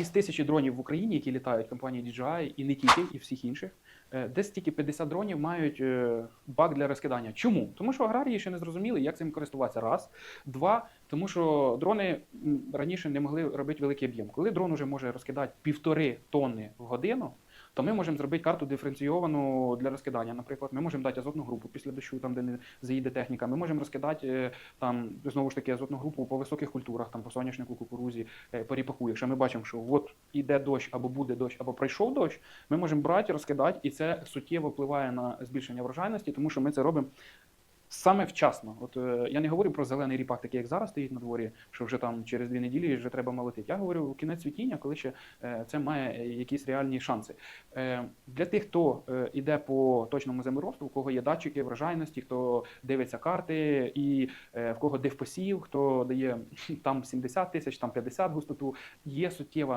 із тисячі дронів в Україні, які літають компанії DJI, і не тільки, і всіх інших, е, десь тільки 50 дронів мають е, бак для розкидання. Чому? Тому що аграрії ще не зрозуміли, як цим користуватися. Раз. Два, тому що дрони раніше не могли робити великий об'єм. Коли дрон уже може розкидати півтори тонни в годину, то ми можемо зробити карту диференційовану для розкидання. Наприклад, ми можемо дати азотну групу після дощу, там де не заїде техніка. Ми можемо розкидати е, там знову ж таки азотну групу по високих культурах, там по соняшнику, кукурузі, е, по ріпаку. Якщо ми бачимо, що от іде дощ, або буде дощ, або пройшов дощ, ми можемо брати, розкидати, і це суттєво впливає на збільшення врожайності, тому що ми це робимо. Саме вчасно. От е, я не говорю про зелений ріпак, такий як зараз стоїть на дворі, що вже там через дві неділі вже треба молотити. Я говорю кінець цвітіння, коли ще е, це має якісь реальні шанси. Е, для тих, хто е, іде по точному землеросту, у кого є датчики врожайності, хто дивиться карти, і е, в кого див посів, хто дає там 70 тисяч, там 50 густоту, є суттєва